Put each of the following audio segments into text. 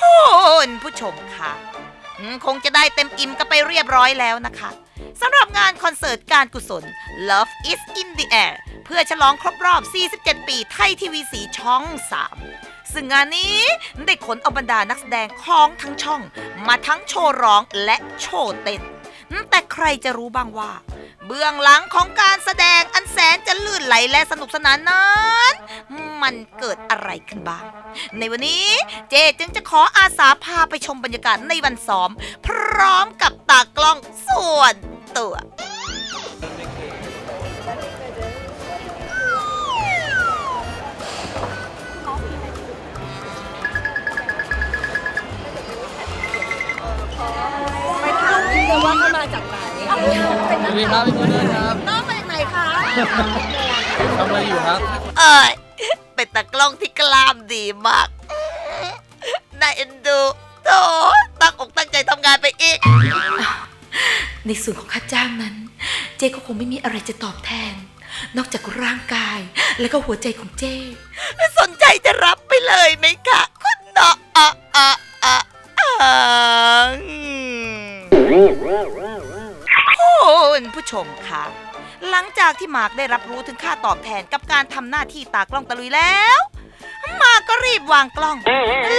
คุณผู้ชมค่ะ คงจะได้เต็มอิ่มกันไปเรียบร้อยแล้วนะคะสำหรับงานคอนเสิร์ตการกุศล Love is in the air เพื่อฉลองครบรอบ 47 ปีไทยทีวีสีช่อง 3 ซึ่งงานนี้ได้ขนเอาบรรดานักแสดงของทั้งช่อง มาทั้งโชว์ร้องและโชว์เต้น แต่ใครจะรู้บ้างว่า เบื้องหลังของการแสดงอันแสนจะลื่นไหลและสนุกสนานนั้น มันเกิดอะไรขึ้นบ้าง ในวันนี้เจจึงจะขออาสาพาไปชมบรรยากาศในวันซ้อม พร้อมกับตากล้องส่วนตัว ไปถามนิดนึงว่าเขามาจากไหนสวัสดีครับพี่โมเดอร์ครับน้องมาจากไหนคะทำอะไรอยู่ครับ เอ้ย เป็นตากล้องที่กล้ามดีมากน่าเอ็นดูโถตั้งอกตั้งใจทำงานไปอีก ในส่วนของค่าจ้างนั้น เจ๊ก็คงไม่มีอะไรจะตอบแทน นอกจากร่างกายและก็หัวใจของเจ๊สนใจจะรับไปเลยไหมคะคุณเนาะอะอะอะอะคุณผู้ชมคะ หลังจากที่มาร์กได้รับรู้ถึงค่าตอบแทนกับการทำหน้าที่ตากล้องตะลุยแล้ว มาร์กก็รีบวางกล้อง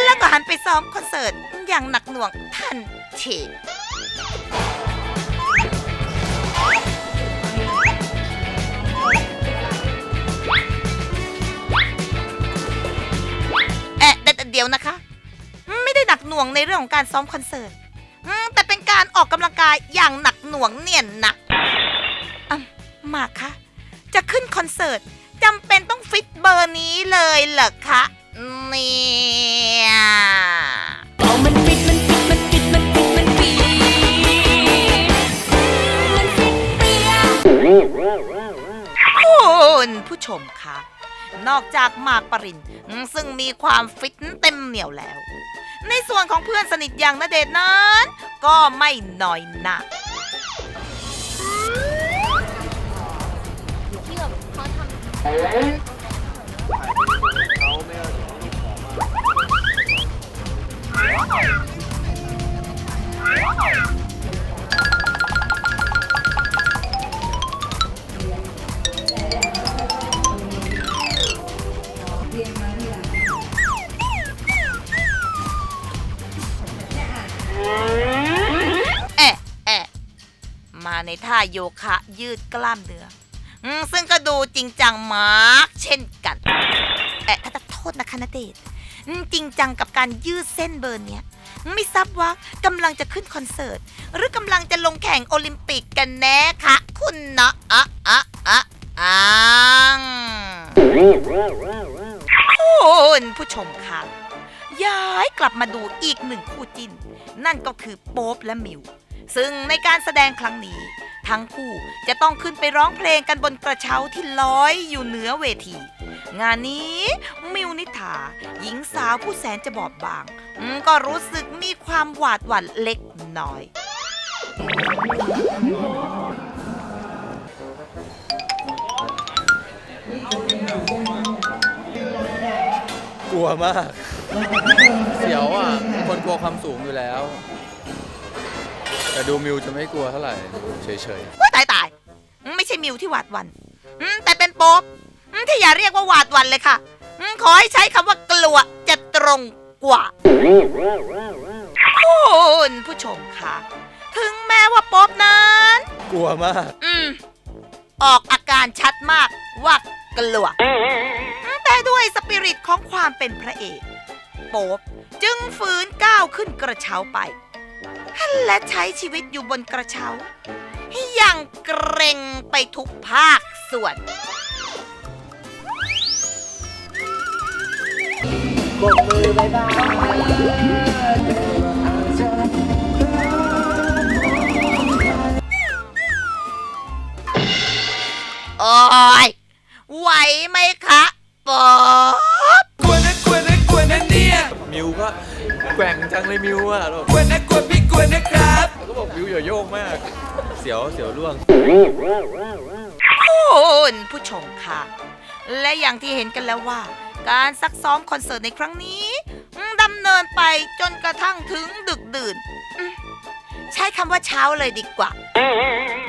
แล้วก็หันไปซ้อมคอนเสิร์ตอย่างหนักหน่วงทันทีเอ๊ะแต่เดี๋ยวนะคะ ไม่ได้หนักหน่วงในเรื่องของการซ้อมคอนเสิร์ตแต่เป็นการออกกำลังกายอย่างหนักหน่วงเนี่ยนะ มาคะจะขึ้นคอนเสิร์ตจำเป็นต้องฟิตเบอร์นี้เลยเหรอคะเนี่ยเอามันปิดมันปิดมันปิดมันปิดมันปิดมันปิดเปียคุณผู้ชมคะนอกจากหมากปรินซึ่งมีความฟิตเต็มเหนียวแล้ว ในส่วนของเพื่อนสนิทอย่างณเดชน์นั้น ก็ไม่น้อยหนัก แอะแอะมาในท่าโยคะยืดกล้ามเนื้อ อืมซึ่งก็ดูจริงจังมากเช่นกันแอะโทษนะคะณเดชน์อืมจริงจังกับการยืดเส้นเบิร์นเนี้ยไม่ทราบว่ากำลังจะขึ้นคอนเสิร์ต หรือกำลังจะลงแข่งโอลิมปิกกันแน่คะคุณเนาะอะอะอะอังคุณผู้ชมคะย้ายกลับมาดูอีกหนึ่งคู่จิ้น นั่นก็คือโป๊ปและมิว ซึ่งในการแสดงครั้งนี้ ทั้งคู่จะต้องขึ้นไปร้องเพลงกันบนกระเช้าที่ลอยอยู่เหนือเวที งานนี้มิวนิถาหญิงสาวผู้แสนจะบอบบางก็รู้สึกมีความหวาดหวั่นเล็กน้อยกลัวมาก เสียวอะ คนกลัวความสูงอยู่แล้ว แต่ดูมิวจะไม่กลัวเท่าไหร่เฉยว่าตายตายอืมไม่ใช่มิวที่หวาดหวันอืมแต่เป็นโป๊ปอืมที่อย่าเรียกว่าหวาดหวันเลยค่ะอืมขอให้ใช้คำว่ากลัวจะตรงกว่า คุณผู้ชมค่ะ ถึงแม้ว่าโป๊ปนั้น ๆ กลัวมาก อืม ออกอาการชัดมากว่ากลัวแต่ด้วยสปิริตของความเป็นพระเอก โป๊ปจึงฝืนก้าวขึ้นกระเช้าไป และใช้ชีวิตอยู่บนกระเช้าอย่างเกรงไปทุกภาคส่วนโอ้ยไหวไหมคะป๊อบกลัวนะกลัวนะกลัวนะเนี่ยมิวก็แกว่งจังเลยมิวอะแล้วกลัวนะกลัวพี่กลัวน สียวเสียวร่วง คุณผู้ชมค่ะ และอย่างที่เห็นกันแล้วว่า การซักซ้อมคอนเสิร์ตในครั้งนี้อืมดำเนินไปจนกระทั่งถึงดึกดื่นอืมใช้คำว่าเช้าเลยดีกว่า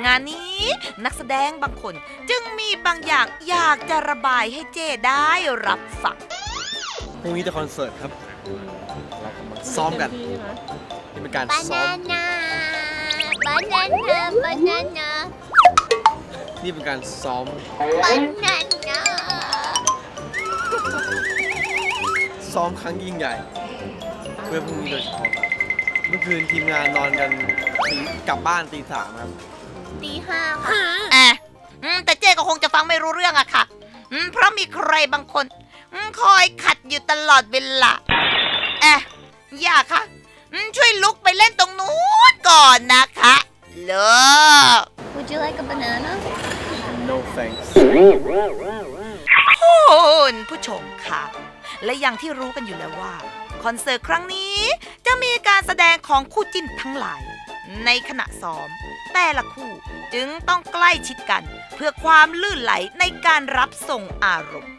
งานนี้นักแสดงบางคนจึงมีบางอย่างอยากจะระบายให้เจได้รับฟัง พรุ่งนี้จะคอนเสิร์ตครับ เรากำลังซ้อมกัน นี่เป็นการซ้อม banana banana นี่เป็นการซ้อม banana ซ้อมครั้งยิ่งใหญ่ เพื่อพรุ่งนี้โดยเฉพาะครับเมื่อคืนทีมงานนอนกันตีกลับบ้านตีสามครับ ตีห้าค่ะแอะอืมแต่เจ๊ก็คงจะฟังไม่รู้เรื่องอะค่ะอืมเพราะมีใครบางคนอืมคอยขัดอยู่ตลอดเวลาแอะอย่าค่ะอืม ช่วยลุกไปเล่นตรงนู้นก่อนนะคะเลิก Would you like a banana no thanks คุณผู้ชมค่ะ และอย่างที่รู้กันอยู่แล้วว่า คอนเสิร์ตครั้งนี้จะมีการแสดงของคู่จิ้นทั้งหลาย ในขณะซ้อม แต่ละคู่จึงต้องใกล้ชิดกัน เพื่อความลื่นไหลในการรับส่งอารมณ์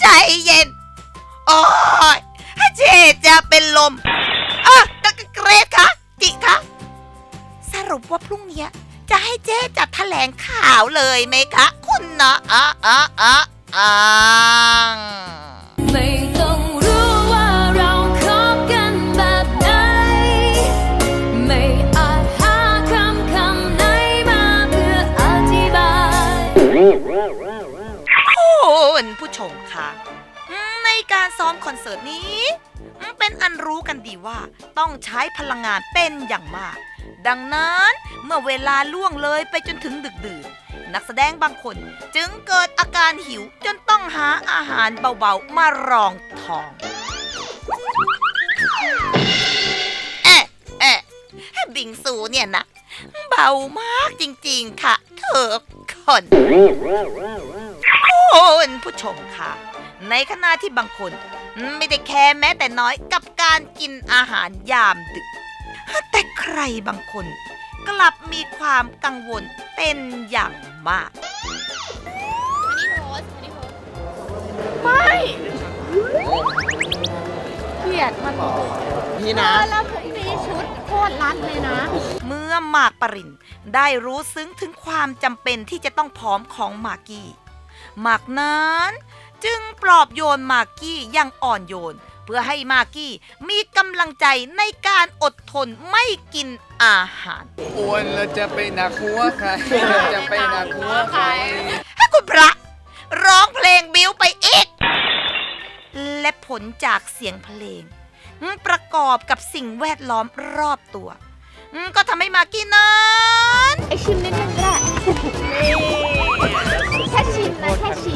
ใจเย็น โอ้ยเจจะเป็นลมอะเกรดคะจิคะ สรุปว่าพรุ่งนี้จะให้เจ๊จัดแถลงข่าวเลยไหมคะ คุณนะอะอะอะอะ คอนเสิร์ตนี้อืมเป็นอันรู้กันดีว่าต้องใช้พลังงานเป็นอย่างมาก ดังนั้นเมื่อเวลาล่วงเลยไปจนถึงดึกดื่นนักแสดงบางคนจึงเกิดอาการหิวจนต้องหาอาหารเบาๆ มารองท้องเอ๊ะเอ๊ะบิงซูเนี่ยนะ เบามากจริงๆค่ะ เธอคนคุณผู้ชมค่ะ ในขณะที่บางคน ไม่ได้แคร์แม้แต่น้อยกับการกินอาหารยามดึก แต่ใครบางคนกลับมีความกังวลเป็นอย่างมากเกลียดมันนี่นะ แล้วพรุ่งนี้ชุดโคตรรัดเลยนะ เมื่อหมากปรินได้รู้ซึ้งถึงความจำเป็นที่จะต้องพร้อมของมากกี้หมากนั้น จึงปลอบโยนมากกี้อย่างอ่อนโยน เพื่อให้มากกี้มีกำลังใจในการอดทนไม่กินอาหาร อ้วนแล้วจะไปหนักหัวใครจะไปหนักหัวใครให้คุณพระร้องเพลงบิ้วไปอีก และผลจากเสียงเพลง ประกอบกับสิ่งแวดล้อมรอบตัว ก็ทำให้มากกี้นั้นไอชิมนิดนึงก็ได้แค่ชิมนะแค่ชิม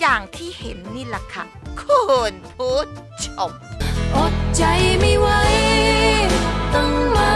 อย่างที่เห็นนี่แหละค่ะคุณผู้ชมอดใจไม่ไหวต้องมา